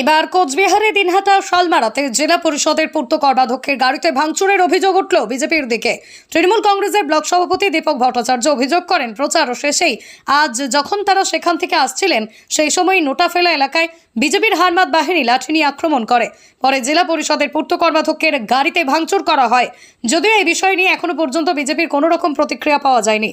এবার কোচবিহারে দিনহাটা শালমারাতে জেলা পরিষদের পূর্ত কর্মাধ্যক্ষের গাড়িতে ভাঙচুরের অভিযোগ উঠল বিজেপির দিকে। তৃণমূল কংগ্রেসের ব্লক সভাপতি দীপক ভট্টাচার্য অভিযোগ করেন, প্রচার শেষেই আজ যখন তারা সেখান থেকে আসছিলেন, সেই সময় নোটাফেলা এলাকায় বিজেপির হারমাত বাহিনী লাঠি নিয়ে আক্রমণ করে। পরে জেলা পরিষদের পূর্ত কর্মাধ্যক্ষের গাড়িতে ভাঙচুর করা হয়। যদিও এই বিষয় নিয়ে এখনও পর্যন্ত বিজেপির কোনো রকম প্রতিক্রিয়া পাওয়া যায়নি।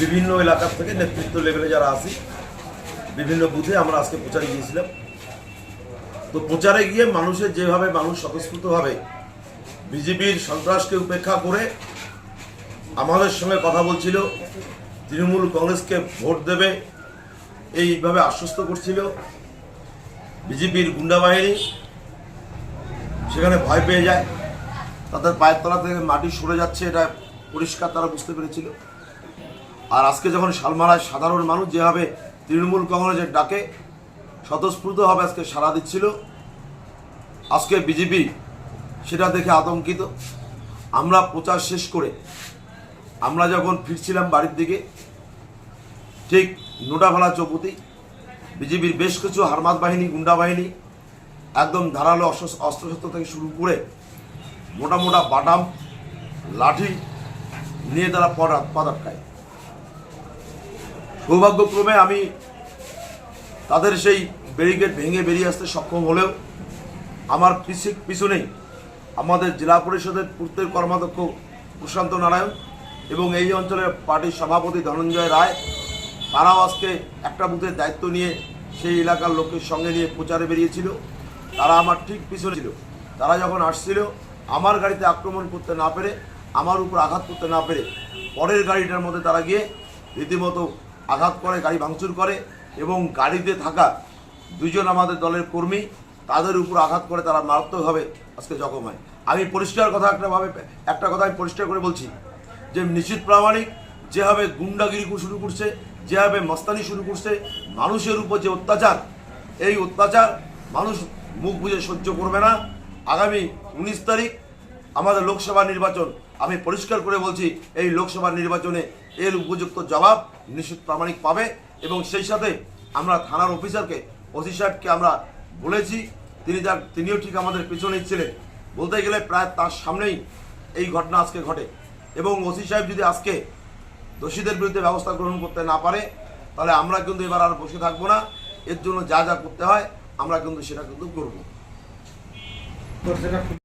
বিভিন্ন এলাকার থেকে নেতৃত্ব লেভেলে যারা আছি, বিভিন্ন বুথে আমরা আজকে প্রচারে গিয়েছিলাম। তো প্রচারে গিয়ে মানুষের যেভাবে মানুষ স্বতঃস্ফূর্তভাবে বিজেপির সন্ত্রাসকে উপেক্ষা করে আমাদের সঙ্গে কথা বলছিল, তৃণমূল কংগ্রেসকে ভোট দেবে, এইভাবে আশ্বস্ত করছিল বিজেপির গুন্ডা বাহিনী। সেখানে ভয় পেয়ে যায়, তাদের পায়ের তলা থেকে মাটি সরে যাচ্ছে, এটা পরিষ্কার তারা বুঝতে পেরেছিল। আর আজকে যখন শালমারায় সাধারণ মানুষ যেভাবে তৃণমূল কংগ্রেসের ডাকে স্বতঃস্ফূর্তভাবে আজকে সাড়া দিচ্ছিল, আজকে বিজেপি সেটা দেখে আতঙ্কিত। আমরা প্রচার শেষ করে আমরা যখন ফিরছিলাম বাড়ির দিকে, ঠিক নোটাভালা চৌপতি, বিজেপির বেশ কিছু হারমাত বাহিনী, গুন্ডা বাহিনী একদম ধারালো অস্ত্র অস্ত্রশস্ত্র থেকে শুরু করে মোটা মোটা বাটাম লাঠি নিয়ে তারা পদ পদ আটকায়। সৌভাগ্যক্রমে আমি তাদের সেই ব্যারিকেড ভেঙে বেরিয়ে আসতে সক্ষম হলেও আমার পিছি পিছনেই আমাদের জেলা পরিষদের পূর্তের কর্মাধ্যক্ষ প্রশান্ত নারায়ণ এবং এই অঞ্চলের পার্টির সভাপতি ধনঞ্জয় রায়, তারাও আজকে একটা বুথের দায়িত্ব নিয়ে সেই এলাকার লোকের সঙ্গে নিয়ে প্রচারে বেরিয়েছিল। তারা আমার ঠিক পিছনে ছিল। তারা যখন আসছিল, আমার গাড়িতে আক্রমণ করতে না পেরে, আমার উপর আঘাত করতে না পেরে পরের গাড়িটার মধ্যে তারা গিয়ে রীতিমতো আঘাত করে, গাড়ি ভাঙচুর করে এবং গাড়িতে থাকা দুজন আমাদের দলের কর্মী, তাদের উপর আঘাত করে তারা মারাত্মকভাবে আজকে জখম হয়। আমি পরিষ্কার কথা একটা ভাবে, একটা কথা আমি পরিষ্কার করে বলছি, যে নিশ্চিত প্রামাণিক যেভাবে গুন্ডাগিরি শুরু করছে, যেভাবে মস্তানি শুরু করছে, মানুষের উপর যে অত্যাচার, এই অত্যাচার মানুষ মুখ বুঝে সহ্য করবে না। আগামী উনিশ তারিখ আমাদের লোকসভা নির্বাচন, আমি পরিষ্কার করে বলছি, এই লোকসভা নির্বাচনে এর উপযুক্ত জবাব নিশ্চিত প্রামাণিক পাবে এবং সেই সাথে আমরা থানার অফিসারকে, ওসি সাহেবকে আমরা বলেছি, তিনি যার, তিনিও ঠিক আমাদের পিছনেই ছিলেন। বলতে গেলে প্রায় তার সামনেই এই ঘটনা আজকে ঘটে। এবং ওসি সাহেব যদি আজকে দোষীদের বিরুদ্ধে ব্যবস্থা গ্রহণ করতে না পারে, তাহলে আমরা কিন্তু এবার আর বসে থাকব না। এর জন্য যা যা করতে হয়, আমরা কিন্তু সেটা কিন্তু করব।